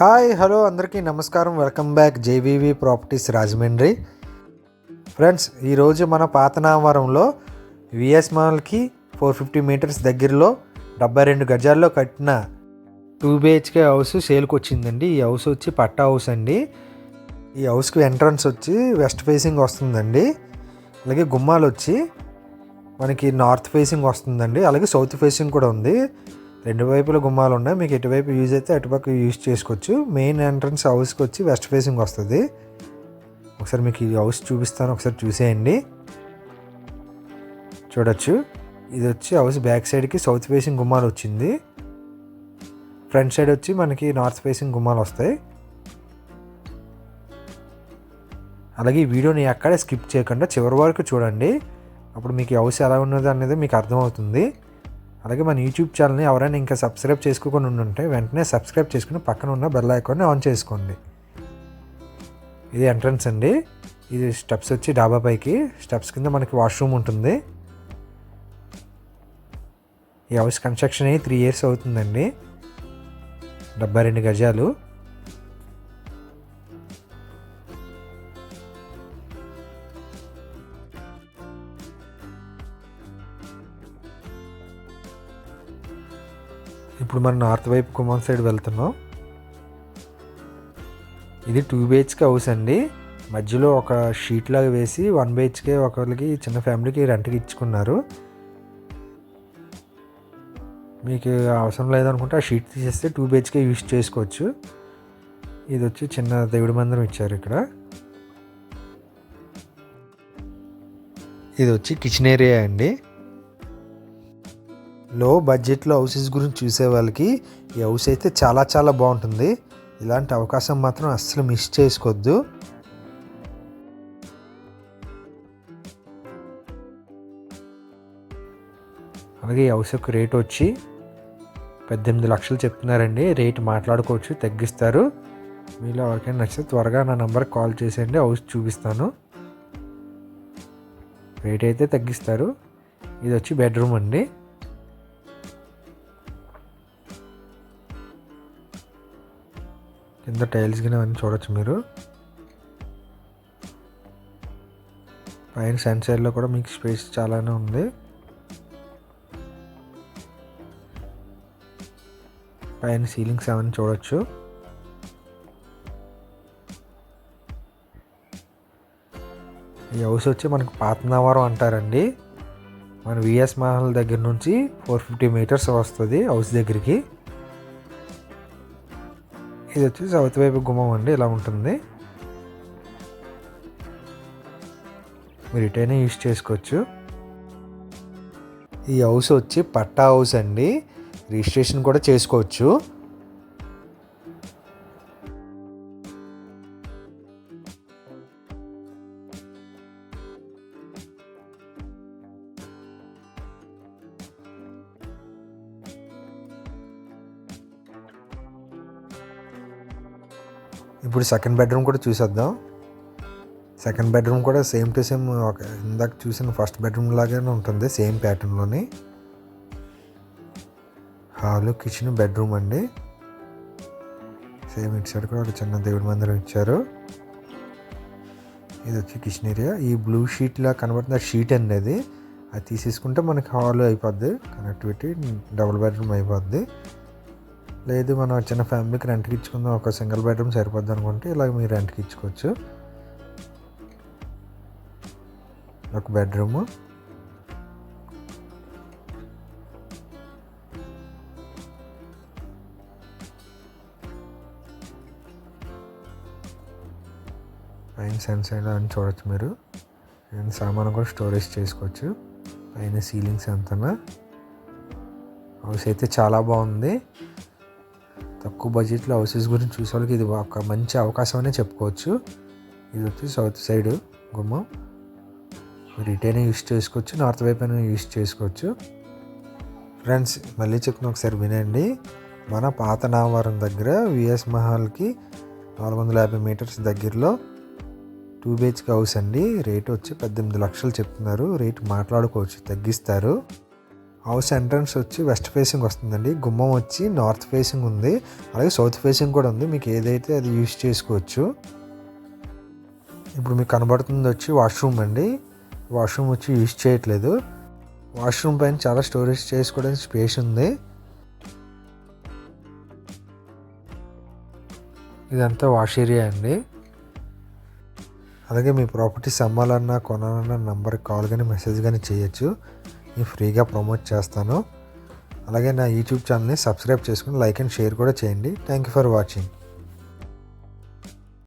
Hi hello అందరికీ నమస్కారం. Welcome back JVV properties Rajahmundry. Friends ఈరోజు మన పాతనావరంలో విఎస్ మాల్కి ఫోర్ ఫిఫ్టీ మీటర్స్ దగ్గరలో డెబ్బై రెండు గజాల్లో కట్టిన టూ బిహెచ్కే హౌస్ సేల్కి వచ్చిందండి. ఈ హౌస్ వచ్చి పట్టా హౌస్ అండి. ఈ హౌస్కి ఎంట్రన్స్ వచ్చి వెస్ట్ ఫేసింగ్ వస్తుందండి. అలాగే గుమ్మాలు వచ్చి మనకి నార్త్ ఫేసింగ్ వస్తుందండి. అలాగే సౌత్ ఫేసింగ్ కూడా ఉంది. రెండు వైపుల గుమ్మాలు ఉన్నాయి. మీకు ఎటువైపు యూజ్ అయితే అటుపక్క యూజ్ చేసుకోవచ్చు. మెయిన్ ఎంట్రన్స్ హౌస్కి వచ్చి వెస్ట్ ఫేసింగ్ వస్తుంది. ఒకసారి మీకు ఈ హౌస్ చూపిస్తాను. ఒకసారి చూసేయండి. చూడొచ్చు. ఇది వచ్చి హౌస్ బ్యాక్ సైడ్కి సౌత్ ఫేసింగ్ గుమ్మాలు వచ్చింది. ఫ్రంట్ సైడ్ వచ్చి మనకి నార్త్ ఫేసింగ్ గుమ్మాలు వస్తాయి. అలాగే ఈ వీడియోని ఎక్కడే స్కిప్ చేయకుండా చివరి వరకు చూడండి. అప్పుడు మీకు హౌస్ ఎలా ఉన్నది అనేది మీకు అర్థమవుతుంది. అలాగే మన యూట్యూబ్ ఛానల్ని ఎవరైనా ఇంకా సబ్స్క్రైబ్ చేసుకోకుండా ఉంటే వెంటనే సబ్స్క్రైబ్ చేసుకుని పక్కన ఉన్న బెల్ ఐకాన్ని ఆన్ చేసుకోండి. ఇది ఎంట్రన్స్ అండి. ఇది స్టెప్స్ వచ్చి డాబా పైకి. స్టెప్స్ కింద మనకి వాష్రూమ్ ఉంటుంది. ఈ హౌస్ కన్స్ట్రక్షన్ అయ్యి త్రీ ఇయర్స్ అవుతుందండి. డెబ్బై రెండు గజాలు. ఇప్పుడు మనం నార్త్ వైపు కుమాన్ సైడ్ వెళ్తున్నాం. ఇది టూ బిహెచ్కే హౌస్ అండి. మధ్యలో ఒక షీట్ లాగా వేసి వన్ బిహెచ్కే ఒకరికి చిన్న ఫ్యామిలీకి రెంట్కి ఇచ్చుకున్నారు. మీకు అవసరం లేదనుకుంటే ఆ షీట్ తీసేస్తే టూ బిహెచ్కే యూస్ చేసుకోవచ్చు. ఇది వచ్చి చిన్న దేవుడి మందిరం ఇచ్చారు ఇక్కడ. ఇది వచ్చి కిచెన్ ఏరియా అండి. లో బడ్జెట్లో హౌసెస్ గురించి చూసే వాళ్ళకి ఈ హౌస్ అయితే చాలా చాలా బాగుంటుంది. ఇలాంటి అవకాశం మాత్రం అస్సలు మిస్ చేసుకోవద్దు. అలాగే ఈ హౌస్ యొక్క రేట్ వచ్చి పద్దెనిమిది లక్షలు చెప్తున్నారండి. రేట్ మాట్లాడుకోవచ్చు తగ్గిస్తారు. మీలో ఎవరికైనా నచ్చితే త్వరగా నా నెంబర్కి కాల్ చేసేయండి హౌస్ చూపిస్తాను. రేట్ అయితే తగ్గిస్తారు. ఇది వచ్చి బెడ్రూమ్ అండి. కింద టైల్స్ కింద అన్నీ చూడొచ్చు మీరు. పైన సన్సైడ్లో కూడా మీకు స్పేస్ చాలానే ఉంది. పైన సీలింగ్స్ అవన్నీ చూడొచ్చు. ఈ హౌస్ వచ్చి మనకు పాతనవరం అంటారండి. మన విఎస్ మహల్ దగ్గర నుంచి ఫోర్ ఫిఫ్టీ మీటర్స్ వస్తుంది హౌస్ దగ్గరికి. ఇది వచ్చి సౌత్ వైపు గుమ్మం అండి ఇలా ఉంటుంది. మీరు ఇటైనా యూజ్ చేసుకోవచ్చు. ఈ హౌస్ వచ్చి పట్టా హౌస్ అండి. రిజిస్ట్రేషన్ కూడా చేసుకోవచ్చు. ఇప్పుడు సెకండ్ బెడ్రూమ్ కూడా చూసేద్దాం. సెకండ్ బెడ్రూమ్ కూడా సేమ్ టు సేమ్ ఒక ఇందాక చూసిన ఫస్ట్ బెడ్రూమ్ లాగానే ఉంటుంది సేమ్ ప్యాటర్న్లోని హాలు కిచెన్ బెడ్రూమ్ అండి. సేమ్ ఇటు సైడ్ కూడా ఒక చిన్న దేవుడి మందిరం ఇచ్చారు. ఇది వచ్చి కిచెన్ ఏరియా ఈ బ్లూ షీట్లా ఆ షీట్ అండి అది. అది తీసేసుకుంటే మనకి హాల్ అయిపోద్ది కనెక్టివిటీ డబుల్ బెడ్రూమ్ అయిపోద్ది. లేదు మనం చిన్న ఫ్యామిలీకి రెంట్కి ఇచ్చుకుందాం ఒక సింగిల్ బెడ్రూమ్ సరిపోద్ది అనుకుంటే ఇలాగ మీరు రెంట్కి ఇచ్చుకోవచ్చు. ఒక బెడ్రూము పైన సన్ సైడ్ అని చూడొచ్చు మీరు. అండ్ సామాను కూడా స్టోరేజ్ చేసుకోవచ్చు. పైన సీలింగ్స్ అంతనా హౌస్ అయితే చాలా బాగుంది. తక్కువ బడ్జెట్లో హౌసెస్ గురించి చూసేవాళ్ళకి ఇది ఒక మంచి అవకాశం అనే చెప్పుకోవచ్చు. ఇది వచ్చి సౌత్ సైడ్ గుమ్మం. మీరు ఇటైనా యూస్ చేసుకోవచ్చు నార్త్ వైపు అయినా యూస్ చేసుకోవచ్చు. ఫ్రెండ్స్ మళ్ళీ చెప్తున్నా ఒకసారి వినండి. మన పాత నామవరం దగ్గర విఎస్ మహల్కి నాలుగు వందల యాభై మీటర్స్ దగ్గరలో టూ బిహెచ్కే హౌస్ అండి. రేట్ వచ్చి పద్దెనిమిది లక్షలు చెప్తున్నారు. రేట్ మాట్లాడుకోవచ్చు తగ్గిస్తారు. హౌస్ ఎంట్రన్స్ వచ్చి వెస్ట్ ఫేసింగ్ వస్తుందండి. గుమ్మం వచ్చి నార్త్ ఫేసింగ్ ఉంది. అలాగే సౌత్ ఫేసింగ్ కూడా ఉంది. మీకు ఏదైతే అది యూస్ చేసుకోవచ్చు. ఇప్పుడు మీకు కనబడుతుంది వచ్చి వాష్రూమ్ అండి. వాష్రూమ్ వచ్చి యూజ్ చేయట్లేదు. వాష్రూమ్ పైన చాలా స్టోరేజ్ చేసుకోవడానికి స్పేస్ ఉంది. ఇదంతా వాష్ ఏరియా అండి. అలాగే మీ ప్రాపర్టీస్ అమ్మాలన్నా కొనాలన్నా నంబర్కి కాల్ కానీ మెసేజ్ కానీ చేయొచ్చు. నేను ఫ్రీగా ప్రమోట్ చేస్తాను. అలాగే నా యూట్యూబ్ ఛానల్ని సబ్స్క్రైబ్ చేసుకుని లైక్ అండ్ షేర్ కూడా చేయండి. Thank you for watching.